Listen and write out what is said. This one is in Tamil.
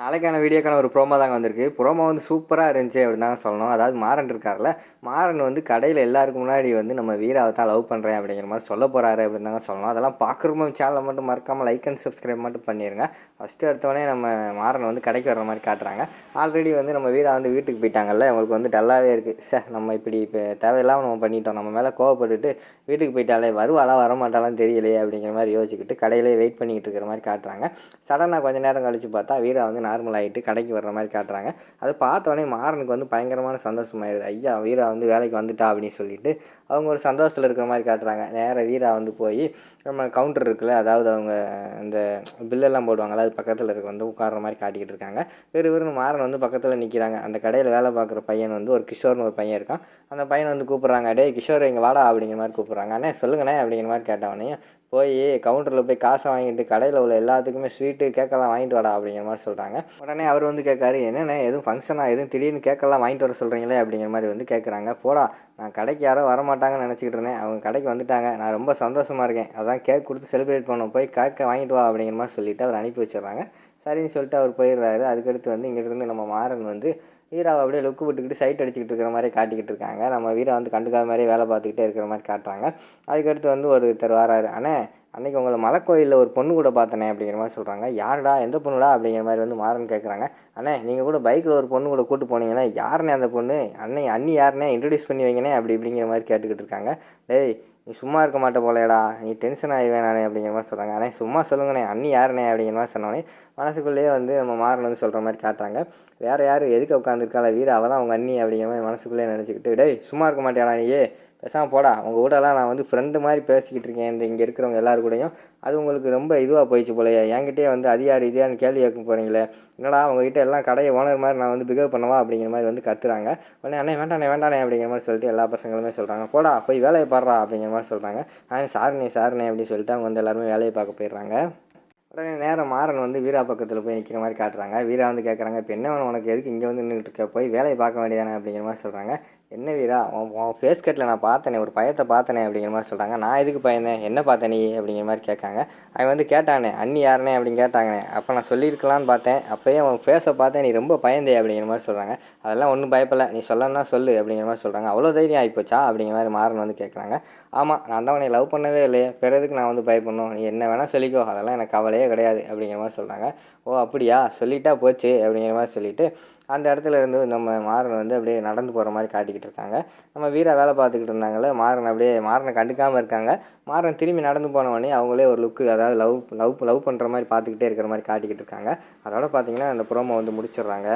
நாளைக்கான வீடியோக்கான ஒரு ப்ரோமோ தாங்க வந்திருக்கு. ப்ரோமோ வந்து சூப்பராக இருந்துச்சு அப்படின்னு தாங்க சொல்லணும். அதாவது மாறன் இருக்கார்ல மாறன் வந்து கடையில் எல்லாருக்கும் முன்னாடி வந்து நம்ம வீராவை தான் லவ் பண்ணுறேன் அப்படிங்கிற மாதிரி சொல்ல போகிறாரு அப்படின்னு தாங்க சொல்லணும். அதெல்லாம் பார்க்குறவங்க சேனலை மட்டும் மறக்காமல் லைக் அண்ட் சப்ஸ்கிரைப் மட்டும் பண்ணிடுங்க ஃபஸ்ட்டு எடுத்தோடனே நம்ம மாறன் வந்து கடைக்கு வர்ற மாதிரி காட்டுறாங்க. ஆல்ரெடி வந்து நம்ம வீரா வந்து வீட்டுக்கு போயிட்டாங்கல்ல அவங்களுக்கு வந்து டல்லாகவே இருக்குது சே நம்ம இப்படி இப்போ தேவையில்லாமல் நம்ம பண்ணிட்டோம். நம்ம மேலே கோவப்பட்டுட்டு வீட்டுக்கு போயிட்டாலே வருவாளா வரமாட்டாலாம் தெரியலையே அப்படிங்கிற மாதிரி யோசிச்சுக்கிட்டு கடையிலே வெயிட் பண்ணிக்கிட்டு இருக்கிற மாதிரி காட்டுறாங்க. சடனாக கொஞ்ச நேரம் கழித்து பார்த்தா வீரா வந்து நார்மல் ஆகிட்டு கடைக்கு வர்ற மாதிரி காட்டுறாங்க. அது பார்த்தோன்னே மாறனுக்கு வந்து பயங்கரமான சந்தோஷமாயிருது ஐயா வீரா வந்து வேலைக்கு வந்துட்டா அப்படின்னு சொல்லிட்டு அவங்க ஒரு சந்தோஷத்தில் இருக்கிற மாதிரி காட்டுறாங்க. நேராக வீரா வந்து போய் நம்ம கவுண்டர் இருக்குல்ல அதாவது அவங்க இந்த பில்லெல்லாம் போடுவாங்கள்ல அது பக்கத்தில் இருக்க வந்து உட்கார்ற மாதிரி காட்டிக்கிட்டு இருக்காங்க. வேறு வெறும் மாறன் வந்து பக்கத்தில் நிற்கிறாங்க அந்த கடையில் வேலை பார்க்குற பையன் வந்து ஒரு கிஷோர்னு ஒரு பையன் இருக்கான். அந்த பையனை வந்து கூப்பிட்றாங்க. டேய் கிஷோர் இங்கே வாடா அப்படிங்கிற மாதிரி கூப்பிட்றாங்க. அண்ணே சொல்லுங்கண்ணே அப்படிங்கிற மாதிரி கேட்டவனையும் போய் கவுண்டரில் போய் காசை வாங்கிட்டு கடையில் உள்ள எல்லாத்துக்குமே ஸ்வீட்டு கேக்கெல்லாம் வாங்கிட்டு வாடா அப்படிங்கிற மாதிரி சொல்கிறாங்க உடனே அவர் வந்து கேட்காரு என்னென்ன எதுவும் ஃபங்க்ஷனாக எதுவும் திடீர்னு கேக்கெல்லாம் வாங்கிட்டு வர சொல்கிறீங்களே அப்படிங்கிற மாதிரி வந்து கேட்குறாங்க. போடா நான் கடைக்கு யாரோ வரமாட்டாங்கன்னு நினச்சிக்கிட்டு இருந்தேன். அவங்க கடைக்கு வந்துட்டாங்க. நான் ரொம்ப சந்தோஷமாக இருக்கேன். அதான் கேக் கொடுத்து செலிப்ரேட் பண்ணோம் போய் கேக்கை வாங்கிட்டு வா அப்படிங்கிற மாதிரி சொல்லிவிட்டு அவர் அனுப்பி வச்சிடுறாங்க. சரின்னு சொல்லிட்டு அவர் போயிடுறாரு. அதுக்கடுத்து வந்து இங்கிட்டிருந்து நம்ம மாறன் வந்து வீராவை அப்படியே லுக்கு விட்டுக்கிட்டு சைட் அடிச்சுக்கிட்டு இருக்கிற மாதிரி காட்டிக்கிட்டு இருக்காங்க. நம்ம வீரா வந்து கண்டுக்காத மாதிரியே வேலை பார்த்துக்கிட்டே இருக்கிற மாதிரி காட்டுறாங்க. அதுக்கடுத்து வந்து ஒருத்தர் வராரு. அண்ணே அன்றைக்கி உங்களை மலைக்கோயிலில் ஒரு பொண்ணு கூட பார்த்தனே அப்படிங்கிற மாதிரி சொல்கிறாங்க யாருடா எந்த பொண்ணுடா அப்படிங்கிற மாதிரி வந்து மாறன் கேட்குறாங்க அண்ணே நீங்கள் கூட பைக்கில் ஒரு பொண்ணு கூட கூட்டு போனீங்கன்னா யாருனே அந்த பொண்ணு? அண்ணே அண்ணி யாருனே இன்ட்ரடியூஸ் பண்ணி வைங்கனே அப்படி இப்படிங்கிற மாதிரி கேட்டுக்கிட்டு இருக்காங்க. டேய் நீ சும்மா இருக்க மாட்டே போலடா நீ டென்ஷன் ஆகி நானே அப்படிங்கிற மாதிரி சொல்கிறாங்க அண்ணே சும்மா சொல்லுங்கண்ணே. அண்ணி யாருண்ணே அப்படிங்கிற மாதிரி சொன்னோடனே மனசுக்குள்ளேயே வந்து நம்ம மாறன் வந்து சொல்கிற மாதிரி காட்டுறாங்க. வேறு யார் எதுக்கு உட்காந்துருக்காள வீடு அவள் தான் அவங்க அண்ணி அப்படிங்கிற மாதிரி மனசுக்குள்ளேயே நினச்சிக்கிட்டு டேய் சும்மா இருக்க மாட்டேடா நீயே? பேசாமல் போடா. உங்கள் கூடலாம் நான் வந்து ஃப்ரெண்டு மாதிரி பேசிக்கிட்டு இருக்கேன். இந்த இங்கே இருக்கிறவங்க எல்லாரு கூடயும். அது உங்களுக்கு ரொம்ப இதுவாக போயிடுச்சு போலையே. என்கிட்டயே வந்து அது யார் இது யாருன்னு கேள்வி கேட்க போகிறீங்களே என்னடா அவங்ககிட்ட எல்லாம் கடையை ஓனர் மாதிரி நான் வந்து பிகேவ் பண்ணவா அப்படிங்கிற மாதிரி வந்து கத்துறாங்க. உடனே அண்ணே வேண்டாண்ணே வேண்டாண்ணே அப்படிங்கிற மாதிரி சொல்லிட்டு எல்லா பசங்களுமே சொல்கிறாங்க போடா போய் வேலையை பாடுறா அப்படிங்கிற மாதிரி சொல்கிறாங்க ஆனால் சாருண்ணே சாருண்ணே அப்படின்னு சொல்லிட்டு அவங்க வந்து எல்லாருமே வேலையை பார்க்க போயிடுறாங்க. உடனே நேரம் மாறன் வந்து வீரா பக்கத்தில் போய் நிற்கிற மாதிரி காட்டுறாங்க. வீரா வந்து கேட்குறாங்க இப்போ என்ன வேணும் உனக்கு? எதுக்கு இங்கே வந்து நின்றுட்டு இருக்க? போய் வேலையை பார்க்க வேண்டியதானே? அப்படிங்கிற மாதிரி சொல்கிறாங்க என்ன வீரா? உன் உன் ஃபேஸ் கட்டில் நான் பார்த்தனே ஒரு பயத்தை பார்த்தனே அப்படிங்கிற மாதிரி சொல்கிறாங்க நான் எதுக்கு பயந்தேன்? என்ன பார்த்த நீ? அப்படிங்கிற மாதிரி கேட்காங்க. அவன் வந்து கேட்டானே அண்ணி யாருனே? அப்படின்னு கேட்டாங்கண்ணே அப்போ நான் சொல்லியிருக்கலான்னு பார்த்தேன். அப்போயே உன் ஃபேஸை பார்த்தேன் நீ ரொம்ப பயந்தே அப்படிங்கிற மாதிரி சொல்கிறாங்க அதெல்லாம் ஒன்றும் பயப்படலை. நீ சொல்லணும்னா சொல்லு அப்படிங்கிற மாதிரி சொல்கிறாங்க அவ்வளோ தைரியம் ஆகிப்போச்சா அப்படிங்கிற மாதிரி மாறன் வந்து கேட்குறாங்க ஆமாம் நான் தான் உன்னை லவ் பண்ணவே இல்லையே. பிறதுக்கு நான் வந்து பயப்படணும்? நீ என்ன வேணால் சொல்லிக்கோ. அதெல்லாம் எனக்கு கவலையே கிடையாது அப்படிங்கிற மாதிரி சொல்கிறாங்க ஓ அப்படியா? சொல்லிட்டா போச்சு அப்படிங்கிற மாதிரி சொல்லிவிட்டு அந்த இடத்துல இருந்து நம்ம மாறன் வந்து அப்படியே நடந்து போகிற மாதிரி காட்டிக்கிட்டு இருக்காங்க. நம்ம வீரா வேலை பார்த்துக்கிட்டு இருந்தாங்களே மாறன் அப்படியே மாறனை கண்டுக்காமல் இருக்காங்க. மாறன் திரும்பி நடந்து போனவொடனே அவங்களே ஒரு லுக்கு அதாவது லவ் லவ் லவ் பண்ணுற மாதிரி பார்த்துக்கிட்டே இருக்கிற மாதிரி காட்டிக்கிட்டு இருக்காங்க. அதோட பார்த்தீங்கன்னா அந்த ப்ரோமோ வந்து முடிச்சிடுறாங்க.